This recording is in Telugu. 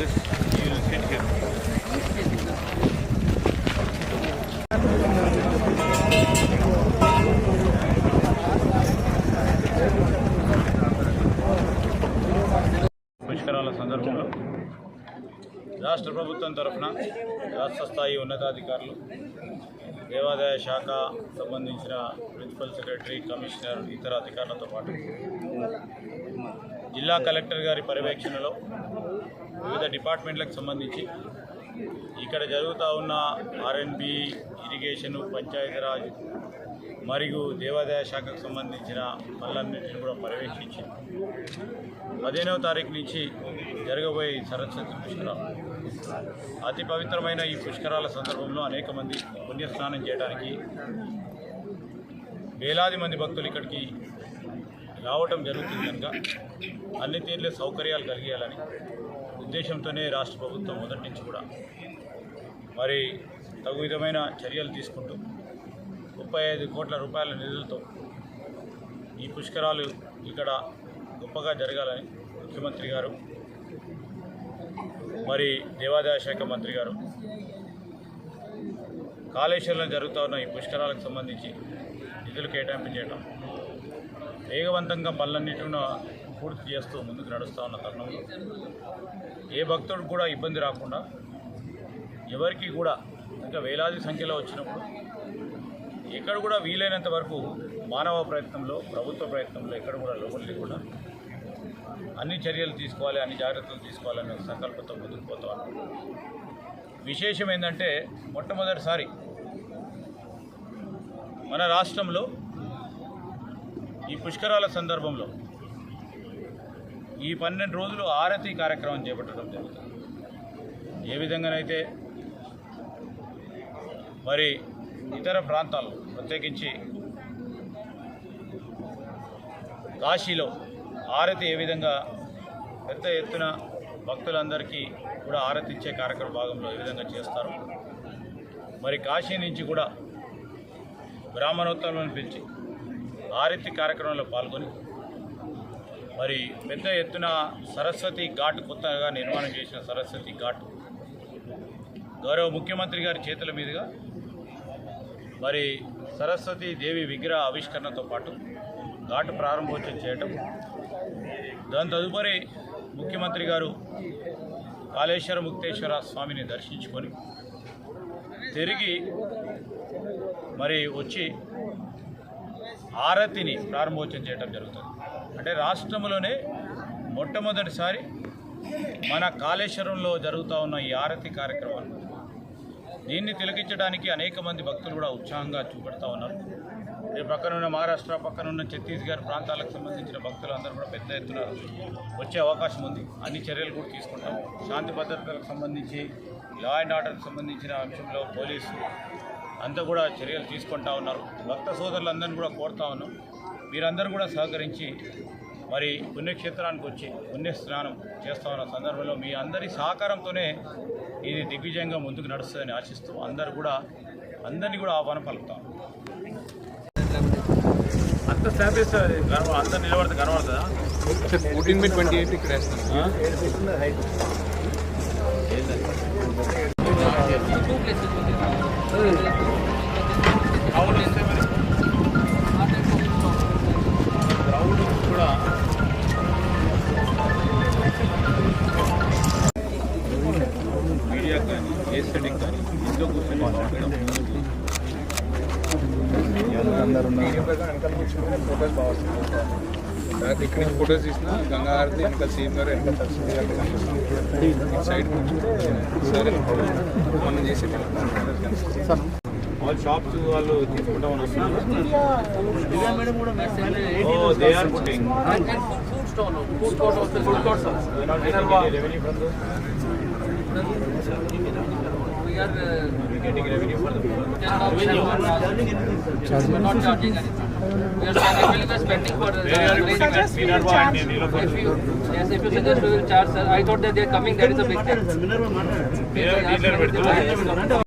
this, you will పుష్కరాల సందర్భంలో రాష్ట్ర ప్రభుత్వం తరఫున రాష్ట్ర స్థాయి ఉన్నతాధికారులు దేవాదాయ శాఖ సంబంధించిన ప్రిన్సిపల్ సెక్రటరీ కమిషనర్ ఇతర అధికారులతో పాటు జిల్లా కలెక్టర్ గారి పర్యవేక్షణలో వివిధ డిపార్ట్మెంట్లకు సంబంధించి ఇక్కడ జరుగుతూ ఉన్న ఆర్ఎన్బి ఇరిగేషన్ పంచాయతీరాజ్ మరియు దేవాదాయ శాఖకు సంబంధించిన పనులన్నింటినీ కూడా పర్యవేక్షించి పదిహేనవ తారీఖు నుంచి జరగబోయే సరస్వతి పుష్కరాలు. అతి పవిత్రమైన ఈ పుష్కరాల సందర్భంలో అనేక మంది పుణ్యస్నానం చేయడానికి వేలాది మంది భక్తులు ఇక్కడికి రావటం జరుగుతుంది కనుక అన్ని తీర్లే సౌకర్యాలు కలిగేయాలని ఉద్దేశంతోనే రాష్ట్ర ప్రభుత్వం మొదటి నుంచి కూడా మరి తగు విధమైన చర్యలు తీసుకుంటూ ముప్పై ఐదు కోట్ల రూపాయల నిధులతో ఈ పుష్కరాలు ఇక్కడ గొప్పగా జరగాలని ముఖ్యమంత్రి గారు మరి దేవాదాయ శాఖ మంత్రి గారు కాళేశ్వరంలో జరుగుతూ ఉన్న ఈ పుష్కరాలకు సంబంధించి నిధులు కేటాయింపు చేయడం వేగవంతంగా పనులన్నిటిని పూర్తి చేస్తూ ముందుకు నడుస్తూ ఉన్న తరుణంలో ఏ భక్తుడికి కూడా ఇబ్బంది రాకుండా ఎవరికి కూడా ఇంకా వేలాది సంఖ్యలో వచ్చినప్పుడు ఎక్కడ కూడా వీలైనంత వరకు మానవ ప్రయత్నంలో ప్రభుత్వ ప్రయత్నంలో ఎక్కడ కూడా లోపం లేకుండా అన్ని చర్యలు తీసుకోవాలి అన్ని జాగ్రత్తలు తీసుకోవాలనే సంకల్పంతో ముందుకు పోతాం విశేషం ఏంటంటే మొట్టమొదటిసారి మన రాష్ట్రంలో ఈ పుష్కరాల సందర్భంలో ఈ పన్నెండు రోజులు ఆరతి కార్యక్రమం చేపట్టడం జరుగుతుంది ఏ విధంగానైతే మరి ఇతర ప్రాంతాలు ప్రత్యేకించి కాశీలో ఆరతి ఏ విధంగా పెద్ద ఎత్తున భక్తులందరికీ కూడా ఆరతి ఇచ్చే కార్యక్రమ భాగంలో ఏ విధంగా చేస్తారు మరి కాశీ నుంచి కూడా బ్రాహ్మణోత్తరాలను పిలిచి ఆరతి కార్యక్రమంలో పాల్గొని మరి పెద్ద ఎత్తున సరస్వతి ఘాట్ కొత్తగా నిర్మాణం చేసిన సరస్వతి ఘాట్. గౌరవ ముఖ్యమంత్రి గారి చేతుల మీదుగా మరి సరస్వతి దేవి విగ్రహ ఆవిష్కరణతో పాటు ఘాటు ప్రారంభోత్సవం చేయటం. దాని తదుపరి ముఖ్యమంత్రి గారు కాళేశ్వర ముక్తేశ్వర స్వామిని దర్శించుకొని తిరిగి మరి వచ్చి ఆరతిని ప్రారంభోత్సవం చేయడం జరుగుతుంది. అంటే రాష్ట్రంలోనే మొట్టమొదటిసారి మన కాళేశ్వరంలో జరుగుతూ ఉన్న ఈ ఆరతి కార్యక్రమాన్ని దీన్ని తిలకించడానికి అనేక మంది భక్తులు కూడా ఉత్సాహంగా చూపెడతా ఉన్నారు. ఈ పక్కన ఉన్న మహారాష్ట్ర పక్కన ఉన్న ఛత్తీస్గఢ్ ప్రాంతాలకు సంబంధించిన భక్తులు అందరూ కూడా పెద్ద ఎత్తున వచ్చే అవకాశం ఉంది. అన్ని చర్యలు కూడా తీసుకుంటాం. శాంతి భద్రతలకు సంబంధించి లా అండ్ ఆర్డర్కి సంబంధించిన అంశంలో పోలీసు అంతా కూడా చర్యలు తీసుకుంటా ఉన్నారు. భక్త సోదరులందరినీ కూడా కోరుతా ఉన్నాం. మీరందరూ కూడా సహకరించి మరి పుణ్యక్షేత్రానికి వచ్చి పుణ్యస్నానం చేస్తా ఉన్న సందర్భంలో మీ అందరి సహకారంతోనే ఇది దిగ్విజయంగా ముందుకు నడుస్తుందని ఆశిస్తూ అందరూ కూడా అందరినీ కూడా ఆహ్వానం పలుకుతాం. అంత వేస్తే అందరు నిలబడితే కనబడుతుందా ఫోర్టీన్ బై ట్వంటీ ఎయిట్ ఇక్కడ వేస్తాను అవును. ఇక్కడ ఫొటోస్ తీసిన గంగా హారతి వెనక సీఎం గారు వెనక సైడ్ సరే మనం చేసి వాళ్ళ షాప్స్ వాళ్ళు తీసుకుంటామని వస్తున్నారు ఓ they are food Food food also. Revenue are getting revenue for the. We are not charging anything. We are spending, we are spending for the. Where are you putting that Minerva and If you, yes, if you suggest we will charge, sir. I thought that they are coming, that is a big thing.